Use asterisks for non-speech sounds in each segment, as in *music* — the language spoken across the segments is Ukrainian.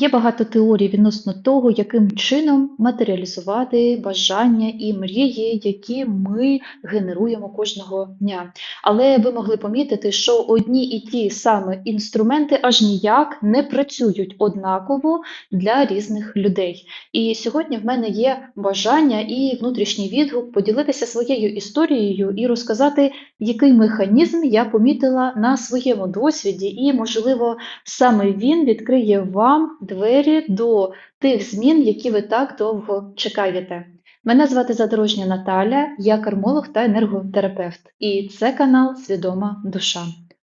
Є багато теорій відносно того, яким чином матеріалізувати бажання і мрії, які ми генеруємо кожного дня. Але ви могли помітити, що одні і ті самі інструменти аж ніяк не працюють однаково для різних людей. І сьогодні в мене є бажання і внутрішній відгук поділитися своєю історією і розказати, який механізм я помітила на своєму досвіді, і, можливо, саме він відкриє вам двері до тих змін, які ви так довго чекаєте. Мене звати Задорожня Наталя, я кармолог та енерготерапевт, і це канал Свідома Душа.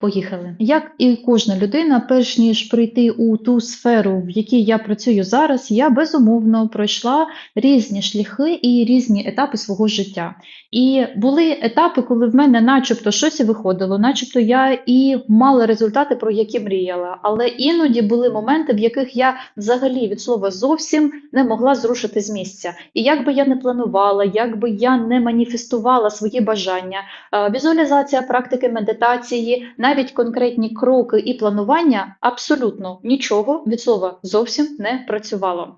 Поїхали. Як і кожна людина, перш ніж прийти у ту сферу, в якій я працюю зараз, я безумовно пройшла різні шляхи і різні етапи свого життя. І були етапи, коли в мене начебто щось виходило, начебто я і мала результати, про які мріяла. Але іноді були моменти, в яких я взагалі від слова зовсім не могла зрушити з місця. І як би я не планувала, як би я не маніфестувала свої бажання, е, візуалізація практики медитації, навіть конкретні кроки і планування абсолютно нічого від слова зовсім не працювало.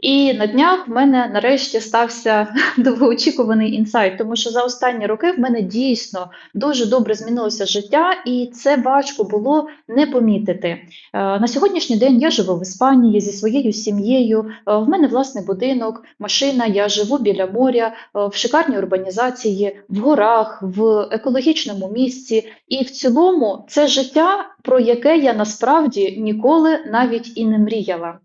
І на днях в мене нарешті стався *laughs* довгоочікуваний інсайт, тому що за останні роки в мене дійсно дуже добре змінилося життя, і це важко було не помітити. Е, На сьогоднішній день я живу в Іспанії зі своєю сім'єю. е, В мене власний будинок, машина. Я живу біля моря, е, в шикарній урбанізації, в горах, в екологічному місці. І в цілому це життя, про яке я насправді ніколи навіть і не мріяла.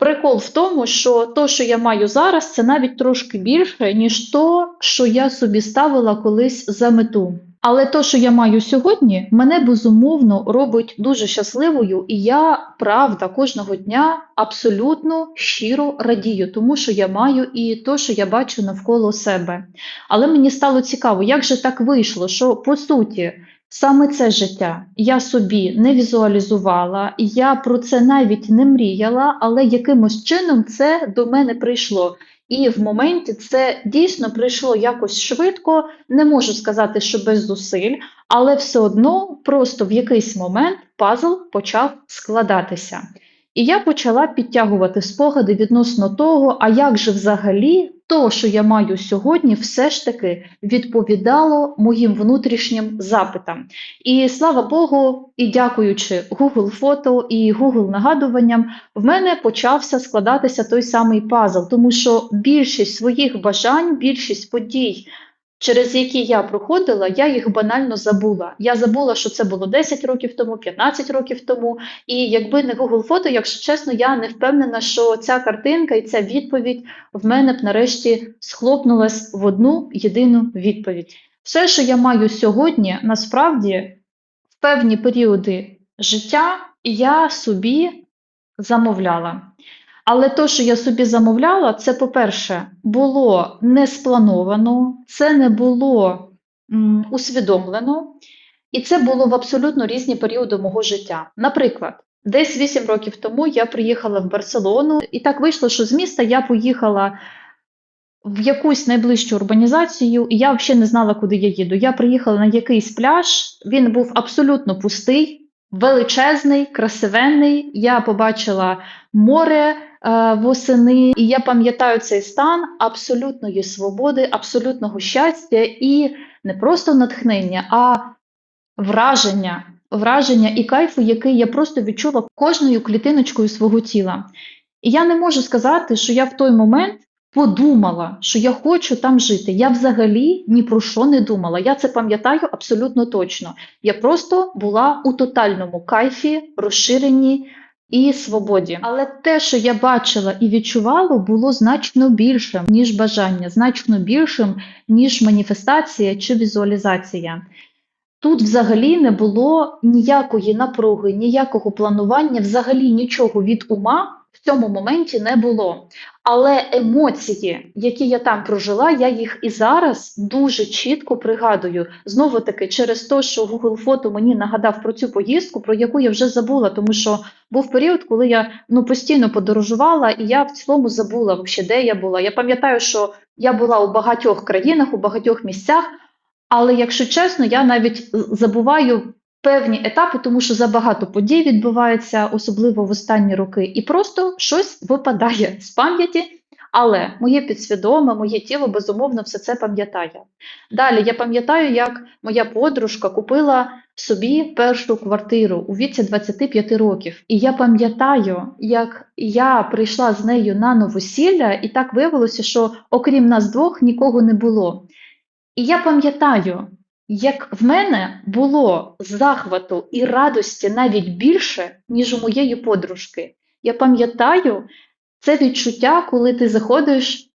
Прикол в тому, що то, що я маю зараз, це навіть трошки більше, ніж то, що я собі ставила колись за мету. Але то, що я маю сьогодні, мене безумовно робить дуже щасливою, і я правда кожного дня абсолютно щиро радію, тому що я маю і то, що я бачу навколо себе. Але мені стало цікаво, як же так вийшло, що по суті. Саме це життя я собі не візуалізувала, я про це навіть не мріяла, але якимось чином це до мене прийшло. І в моменті це дійсно прийшло якось швидко, не можу сказати, що без зусиль, але все одно просто в якийсь момент пазл почав складатися. І я почала підтягувати спогади відносно того, а як же взагалі то, що я маю сьогодні, все ж таки відповідало моїм внутрішнім запитам. І слава Богу, і дякуючи Google фото і Google нагадуванням, в мене почався складатися той самий пазл, тому що більшість своїх бажань, більшість подій. Через які я проходила, я їх банально забула. Я забула, що це було 10 років тому, 15 років тому. І якби не Google фото, якщо чесно, я не впевнена, що ця картинка і ця відповідь в мене б нарешті схлопнулась в одну єдину відповідь. Все, що я маю сьогодні, насправді в певні періоди життя я собі замовляла. Але то, що я собі замовляла, це, по-перше, було не сплановано, це не було м, усвідомлено, і це було в абсолютно різні періоди мого життя. Наприклад, десь 8 років тому я приїхала в Барселону, і так вийшло, що з міста я поїхала в якусь найближчу урбанізацію, і я взагалі не знала, куди я їду. Я приїхала на якийсь пляж, він був абсолютно пустий, величезний, красивенний. Я побачила море е, восени, і я пам'ятаю цей стан абсолютної свободи, абсолютного щастя і не просто натхнення, а враження, враження і кайфу, який я просто відчула кожною клітиночкою свого тіла. І я не можу сказати, що я в той момент подумала, що я хочу там жити. Я взагалі ні про що не думала. Я це пам'ятаю абсолютно точно. Я просто була у тотальному кайфі, розширенні і свободі. Але те, що я бачила і відчувала, було значно більшим, ніж бажання, значно більшим, ніж маніфестація чи візуалізація. Тут взагалі не було ніякої напруги, ніякого планування, взагалі нічого від ума в цьому моменті не було. Але емоції, які я там прожила, я їх і зараз дуже чітко пригадую. Знову таки, через те, що Google фото мені нагадав про цю поїздку, про яку я вже забула, тому що був період, коли я ну постійно подорожувала, і я в цілому забула, вообще, де я була. Я пам'ятаю, що я була у багатьох країнах, у багатьох місцях. Але якщо чесно, я навіть забуваю певні етапи, тому що забагато подій відбувається, особливо в останні роки, і просто щось випадає з пам'яті. Але моє підсвідоме, моє тіло безумовно все це пам'ятає. Далі я пам'ятаю, як моя подружка купила собі першу квартиру у віці 25 років. І я пам'ятаю, як я прийшла з нею на новосілля, і так виявилося, що окрім нас двох нікого не було. І я пам'ятаю, як в мене було захвату і радості навіть більше, ніж у моєї подружки. Я пам'ятаю це відчуття, коли ти заходиш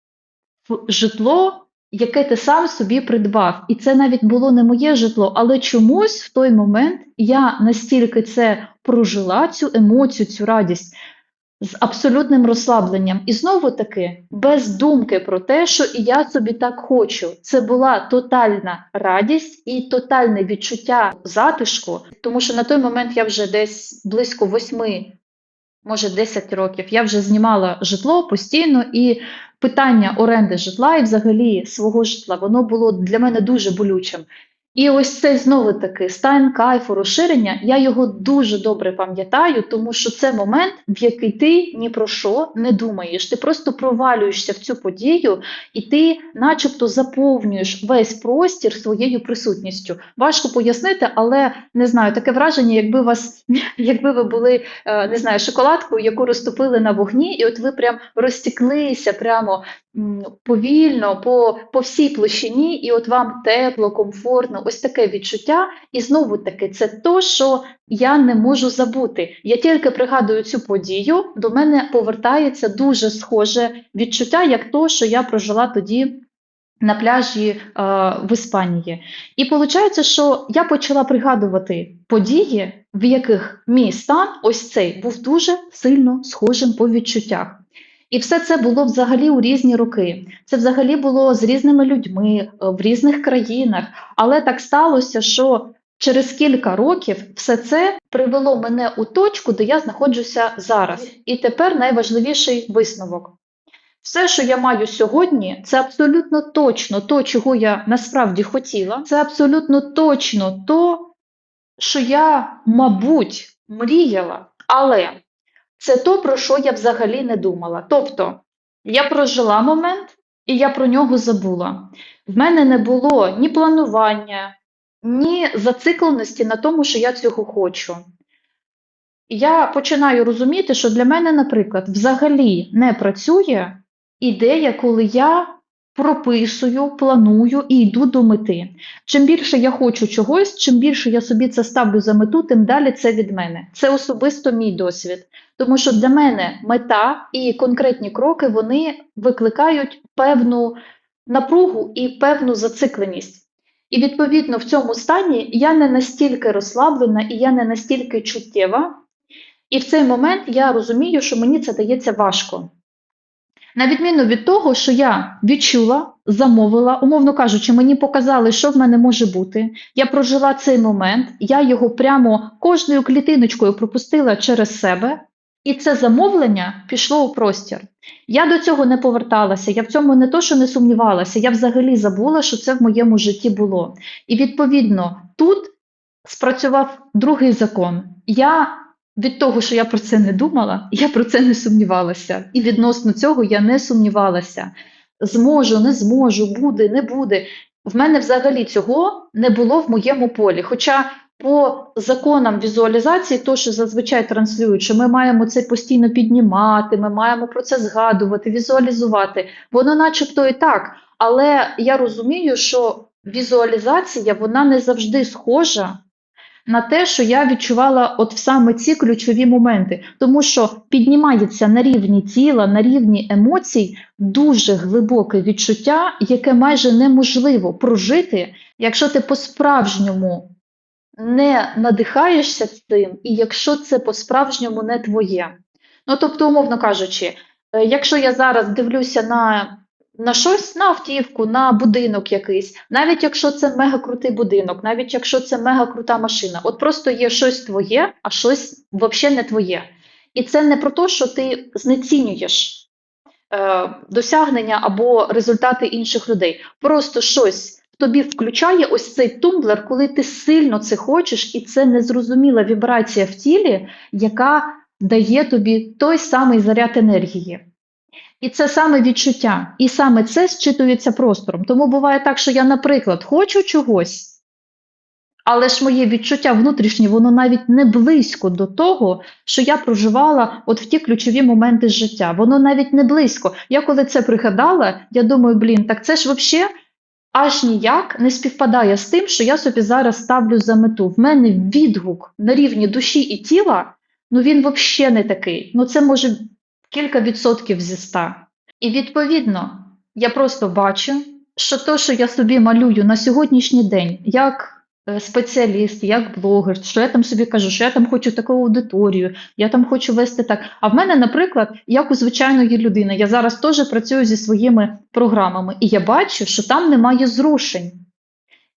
в житло, яке ти сам собі придбав. І це навіть було не моє житло, але чомусь в той момент я настільки це прожила, цю емоцію, цю радість. З абсолютним розслабленням. І знову таки, без думки про те, що і я собі так хочу. Це була тотальна радість і тотальне відчуття затишку, тому що на той момент я вже десь близько восьми, може 10 років, я вже знімала житло постійно, і питання оренди житла і взагалі свого житла, воно було для мене дуже болючим. І ось цей знову таки стан кайфу, розширення, я його дуже добре пам'ятаю, тому що це момент, в який ти ні про що не думаєш. Ти просто провалюєшся в цю подію, і ти, начебто, заповнюєш весь простір своєю присутністю. Важко пояснити, але не знаю, таке враження, якби вас, *laughs* якби ви були е, не знаю, шоколадкою, яку розтопили на вогні, і от ви прям розтіклися прямо повільно по, по всій площині, і от вам тепло, комфортно, ось таке відчуття. І знову таки, це то, що я не можу забути. Я тільки пригадую цю подію, до мене повертається дуже схоже відчуття, як то, що я прожила тоді. На пляжі е, в Іспанії. І виходить, що я почала пригадувати події, в яких мій стан, ось цей, був дуже сильно схожим по відчуттях. І все це було взагалі у різні роки. Це взагалі було з різними людьми е, в різних країнах. Але так сталося, що через кілька років все це привело мене у точку, де я знаходжуся зараз. І тепер найважливіший висновок. Все, що я маю сьогодні, це абсолютно точно то, чого я насправді хотіла. Це абсолютно точно то, що я, мабуть, мріяла. Але це то, про що я взагалі не думала. Тобто, я прожила момент, і я про нього забула. В мене не було ні планування, ні зацикленості на тому, що я цього хочу. Я починаю розуміти, що для мене, наприклад, взагалі не працює ідея, коли я прописую, планую і йду до мети. Чим більше я хочу чогось, чим більше я собі це ставлю за мету, тим далі це від мене. Це особисто мій досвід. Тому що для мене мета і конкретні кроки вони викликають певну напругу і певну зацикленість. І відповідно в цьому стані я не настільки розслаблена і я не настільки чуттєва. І в цей момент я розумію, що мені це дається важко. На відміну від того, що я відчула, замовила, умовно кажучи, мені показали, що в мене може бути. Я прожила цей момент, я його прямо кожною клітиночкою пропустила через себе, і це замовлення пішло у простір. Я до цього не поверталася, я в цьому не то, що не сумнівалася, я взагалі забула, що це в моєму житті було. І відповідно тут спрацював другий закон. Я від того, що я про це не думала, я про це не сумнівалася. І відносно цього я не сумнівалася. Зможу, не зможу, буде, не буде. В мене взагалі цього не було в моєму полі. Хоча по законам візуалізації, то, що зазвичай транслюють, що ми маємо це постійно піднімати, ми маємо про це згадувати, візуалізувати, воно начебто і так. Але я розумію, що візуалізація вона не завжди схожа на те, що я відчувала от саме ці ключові моменти, тому що піднімається на рівні тіла, на рівні емоцій дуже глибоке відчуття, яке майже неможливо прожити, якщо ти по-справжньому не надихаєшся цим, і якщо це по-справжньому не твоє. Ну, тобто, умовно кажучи, е, якщо я зараз дивлюся на на щось, на автівку, на будинок якийсь, навіть якщо це мега крутий будинок, навіть якщо це мега крута машина, от просто є щось твоє, а щось взагалі не твоє. І це не про те, що ти знецінюєш е, досягнення або результати інших людей. Просто щось тобі включає ось цей тумблер, коли ти сильно це хочеш, і це незрозуміла вібрація в тілі, яка дає тобі той самий заряд енергії. І це саме відчуття. І саме це зчитується простором. Тому буває так, що я, наприклад, хочу чогось, але ж моє відчуття внутрішнє, воно навіть не близько до того, що я проживала от в ті ключові моменти життя. Воно навіть не близько. Я коли це пригадала, я думаю, блін, так це ж взагалі аж ніяк не співпадає з тим, що я собі зараз ставлю за мету. В мене відгук на рівні душі і тіла, ну він взагалі не такий. Ну це може кілька відсотків зі ста. І відповідно, я просто бачу, що то, що я собі малюю на сьогоднішній день, як е, спеціаліст, як блогер, що я там собі кажу, що я там хочу таку аудиторію, я там хочу вести так. А в мене, наприклад, як у звичайної людини, я зараз теж працюю зі своїми програмами, і я бачу, що там немає зрушень.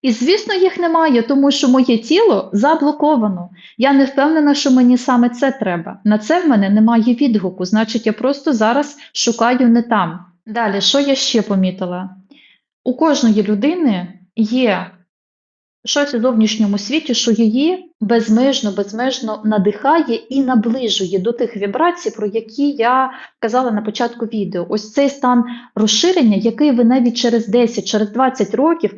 І, звісно, їх немає, тому що моє тіло заблоковано. Я не впевнена, що мені саме це треба. На це в мене немає відгуку, значить, я просто зараз шукаю не там. Далі, що я ще помітила? У кожної людини є щось у зовнішньому світі, що її безмежно, безмежно надихає і наближує до тих вібрацій, про які я казала на початку відео. Ось цей стан розширення, який ви навіть через 10, через 20 років,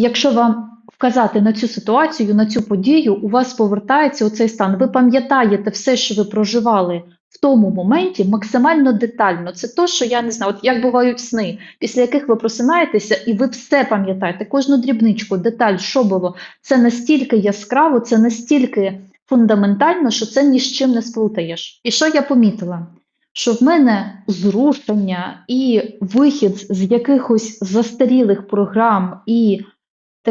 якщо вам вказати на цю ситуацію, на цю подію, у вас повертається оцей стан. Ви пам'ятаєте все, що ви проживали в тому моменті, максимально детально. Це то, що я не знаю, от як бувають сни, після яких ви просинаєтеся, і ви все пам'ятаєте, кожну дрібничку, деталь, що було. Це настільки яскраво, це настільки фундаментально, що це ні з чим не сплутаєш. І що я помітила? Що в мене зрушення і вихід з якихось застарілих програм і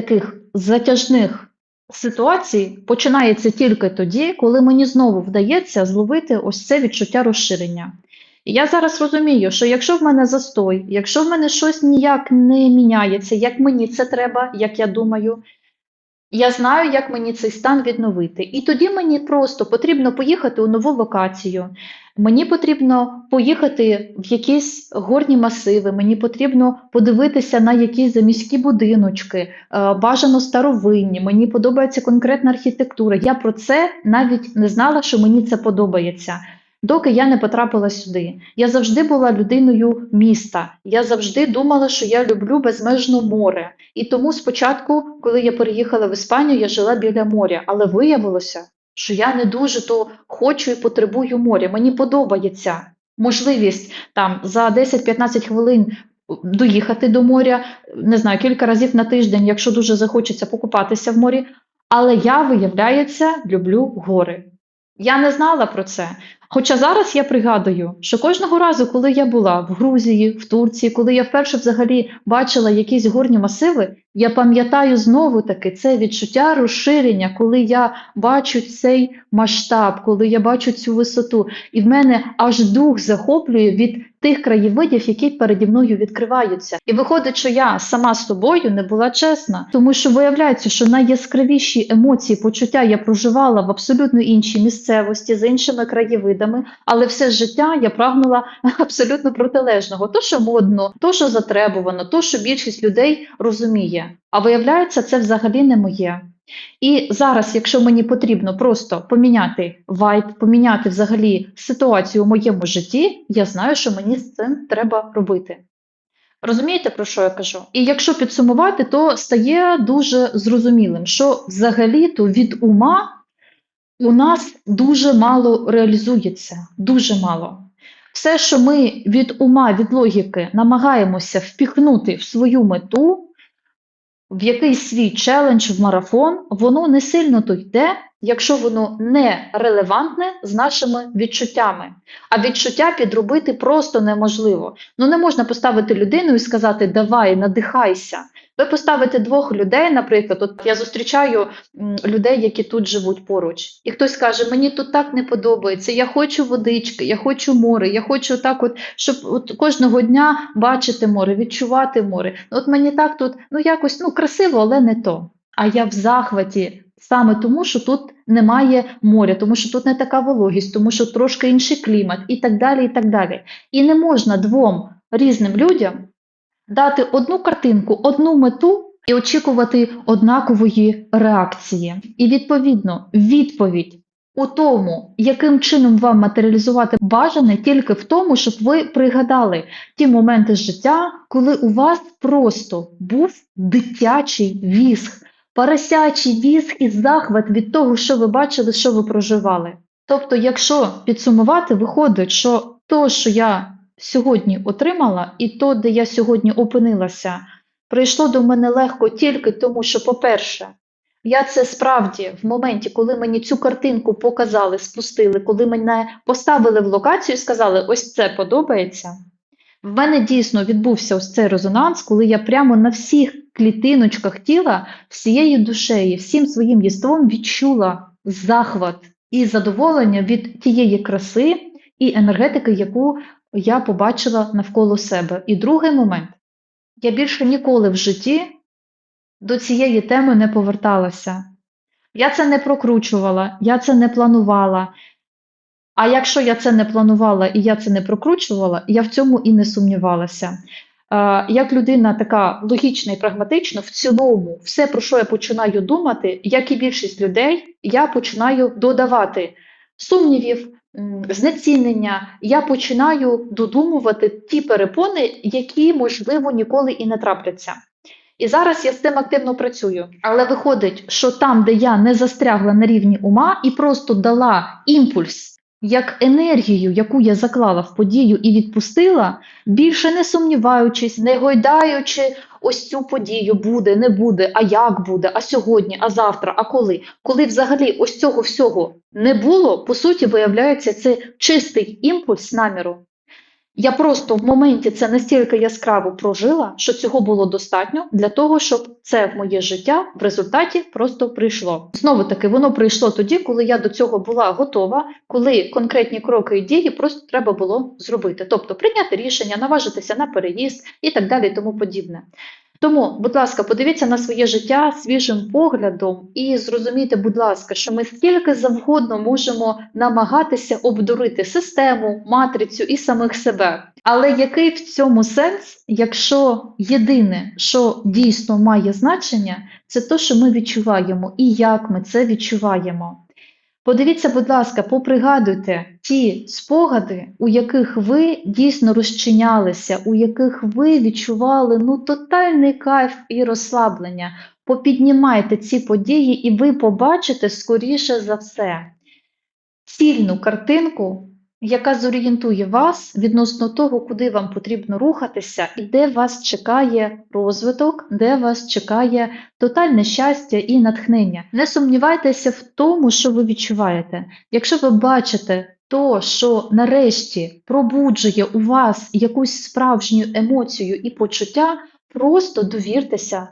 таких затяжних ситуацій починається тільки тоді, коли мені знову вдається зловити ось це відчуття розширення. І я зараз розумію, що якщо в мене застой, якщо в мене щось ніяк не міняється, як мені це треба, як я думаю, я знаю, як мені цей стан відновити. І тоді мені просто потрібно поїхати у нову локацію. Мені потрібно поїхати в якісь горні масиви, мені потрібно подивитися на якісь заміські будиночки, е, бажано старовинні, мені подобається конкретна архітектура. Я про це навіть не знала, що мені це подобається. Доки я не потрапила сюди. Я завжди була людиною міста. Я завжди думала, що я люблю безмежно море. І тому спочатку, коли я переїхала в Іспанію, я жила біля моря, але виявилося, що я не дуже то хочу і потребую моря. Мені подобається можливість там за 10-15 хвилин доїхати до моря, не знаю, кілька разів на тиждень, якщо дуже захочеться покупатися в морі. Але я, виявляється, люблю гори. Я не знала про це. Хоча зараз я пригадую, що кожного разу, коли я була в Грузії, в Турції, коли я вперше взагалі бачила якісь горні масиви, я пам'ятаю знову таки це відчуття розширення, коли я бачу цей масштаб, коли я бачу цю висоту, і в мене аж дух захоплює від тих краєвидів, які переді мною відкриваються. І виходить, що я сама з собою не була чесна, тому що виявляється, що найяскравіші емоції, почуття я проживала в абсолютно іншій місцевості з іншими краєвидами, але все життя я прагнула *laughs* абсолютно протилежного, то що модно, то що затребувано, то що більшість людей розуміє. А виявляється, це взагалі не моє. І зараз, якщо мені потрібно просто поміняти вайб, поміняти взагалі ситуацію у моєму житті, я знаю, що мені з цим треба робити. Розумієте, про що я кажу? І якщо підсумувати, то стає дуже зрозумілим, що взагалі-то від ума у нас дуже мало реалізується, дуже мало. Все, що ми від ума, від логіки намагаємося впіхнути в свою мету, в якийсь свій челендж, в марафон, воно не сильно то йде, якщо воно не релевантне з нашими відчуттями. А відчуття підробити просто неможливо. Ну не можна поставити людину і сказати Давай, надихайся. Ви поставите двох людей, наприклад, от я зустрічаю людей, які тут живуть поруч, і хтось каже: Мені тут так не подобається, я хочу водички, я хочу море, я хочу так, от, щоб от кожного дня бачити море, відчувати море. От мені так тут ну якось ну красиво, але не то. А я в захваті саме тому, що тут немає моря, тому що тут не така вологість, тому що трошки інший клімат, і так далі. І так далі. І не можна двом різним людям дати одну картинку, одну мету, і очікувати однакової реакції. І відповідно, відповідь у тому, яким чином вам матеріалізувати бажане, тільки в тому, щоб ви пригадали ті моменти життя, коли у вас просто був дитячий віск, поросячий віск і захват від того, що ви бачили, що ви проживали. Тобто, якщо підсумувати, виходить, що то, що я сьогодні отримала, і то, де я сьогодні опинилася, прийшло до мене легко тільки тому, що, по-перше, я це справді в моменті, коли мені цю картинку показали, спустили, коли мене поставили в локацію і сказали, ось це подобається. В мене дійсно відбувся ось цей резонанс, коли я прямо на всіх клітиночках тіла, всією душею, всім своїм єством відчула захват і задоволення від тієї краси і енергетики, яку я побачила навколо себе. І другий момент. Я більше ніколи в житті до цієї теми не поверталася. Я це не прокручувала, я це не планувала. А якщо я це не планувала і я це не прокручувала, я в цьому і не сумнівалася. Е, Як людина така логічна і прагматична, в цілому, все, про що я починаю думати, як і більшість людей, я починаю додавати сумнівів, знецінення, я починаю додумувати ті перепони, які, можливо, ніколи і не трапляться. І зараз я з цим активно працюю. Але виходить, що там, де я не застрягла на рівні ума і просто дала імпульс як енергію, яку я заклала в подію і відпустила, більше не сумніваючись, не гойдаючи ось цю подію буде, не буде, а як буде, а сьогодні, а завтра, а коли. Коли взагалі ось цього всього не було, по суті, виявляється, це чистий імпульс наміру. Я просто в моменті це настільки яскраво прожила, що цього було достатньо для того, щоб це в моє життя в результаті просто прийшло. Знову таки, воно прийшло тоді, коли я до цього була готова, коли конкретні кроки і дії просто треба було зробити. Тобто прийняти рішення, наважитися на переїзд і так далі, тому подібне. Тому, будь ласка, подивіться на своє життя свіжим поглядом і зрозумійте, будь ласка, що ми скільки завгодно можемо намагатися обдурити систему, матрицю і самих себе. Але який в цьому сенс, якщо єдине, що дійсно має значення, це те, що ми відчуваємо і як ми це відчуваємо. Подивіться, будь ласка, попригадуйте ті спогади, у яких ви дійсно розчинялися, у яких ви відчували ну тотальний кайф і розслаблення. Попіднімайте ці події, і ви побачите скоріше за все цільну картинку, яка зорієнтує вас відносно того, куди вам потрібно рухатися, і де вас чекає розвиток, де вас чекає тотальне щастя і натхнення. Не сумнівайтеся в тому, що ви відчуваєте. Якщо ви бачите то, що нарешті пробуджує у вас якусь справжню емоцію і почуття, просто довіртеся.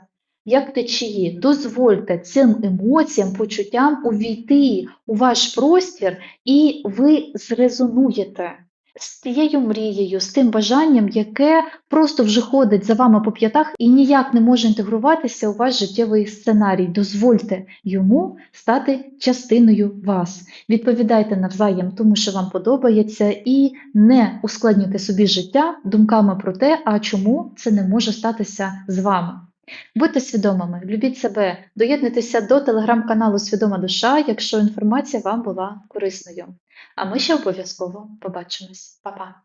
Як течії, дозвольте цим емоціям, почуттям увійти у ваш простір, і ви зрезонуєте з тією мрією, з тим бажанням, яке просто вже ходить за вами по п'ятах і ніяк не може інтегруватися у ваш життєвий сценарій. Дозвольте йому стати частиною вас. Відповідайте навзаєм тому, що вам подобається, і не ускладнюйте собі життя думками про те, а чому це не може статися з вами. Будьте свідомими, любіть себе, доєднуйтеся до телеграм-каналу Свідома Душа, якщо інформація вам була корисною. А ми ще обов'язково побачимось. Па-па!